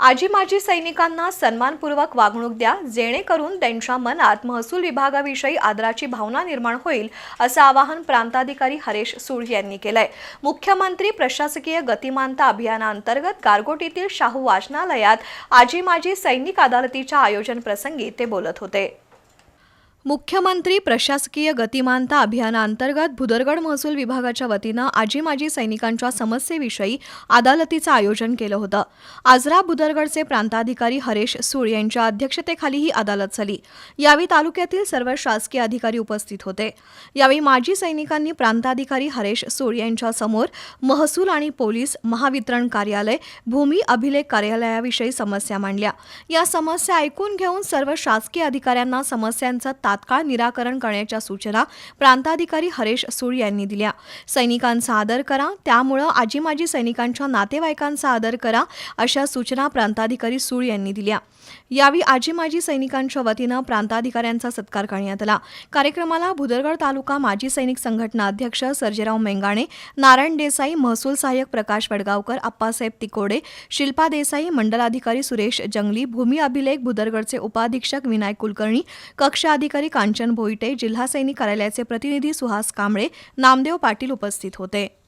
आजी माजी सैनिकांना सन्मानपूर्वक वागणूक द्या जेणेकरून त्यांच्या मनात महसूल विभागाविषयी आदराची भावना निर्माण होईल असं आवाहन प्रांताधिकारी हरेश सुळ यांनी केलंय. मुख्यमंत्री प्रशासकीय गतिमानता अभियानांतर्गत गारगोटीतील शाहू वाचनालयात आजी माजी सैनिक अदालतीच्या आयोजन प्रसंगी ते बोलत होते. मुख्यमंत्री प्रशासकीय गतिमानता अभियानांतर्गत भुदरगड महसूल विभागाच्या वतीनं आजी माजी सैनिकांच्या समस्येविषयी अदालतीचं आयोजन केलं होतं. आजरा भुदरगडचे प्रांताधिकारी हरेश सूळ यांच्या अध्यक्षतेखाली ही अदालत झाली. यावेळी तालुक्यातील सर्व शासकीय अधिकारी उपस्थित होते. यावेळी माजी सैनिकांनी प्रांताधिकारी हरेश सूळ यांच्यासमोर महसूल आणि पोलीस महावितरण कार्यालय भूमी अभिलेख कार्यालयाविषयी समस्या मांडल्या. या समस्या ऐकून घेऊन सर्व शासकीय अधिकाऱ्यांना समस्यांचं तात्काळ निराकरण करण्याच्या सूचना प्रांताधिकारी हरेश सूळ यांनी दिल्या. सैनिकांचा आदर करा त्यामुळं आजी माजी सैनिकांच्या नातेवाईकांचा आदर करा अशा सूचना प्रांताधिकारी सूळ यांनी दिल्या. यावेळी आजी माजी सैनिकांच्या वतीनं प्रांताधिकाऱ्यांचा सत्कार करण्यात आला. कार्यक्रमाला भुदरगड तालुका माजी सैनिक संघटना अध्यक्ष सर्जेराव मेंगाणे नारायण देसाई महसूल सहाय्यक प्रकाश वडगावकर अप्पासाहेब तिकोडे शिल्पा देसाई मंडलाधिकारी सुरेश जंगली भूमी अभिलेख भुदरगडचे उपाधीक्षक विनायक कुलकर्णी कक्ष अधिकारी कांचन भोईटे जिल्हा सैनिक कार्यालयाचे प्रतिनिधी सुहास कांबळे नामदेव पाटील उपस्थित होते.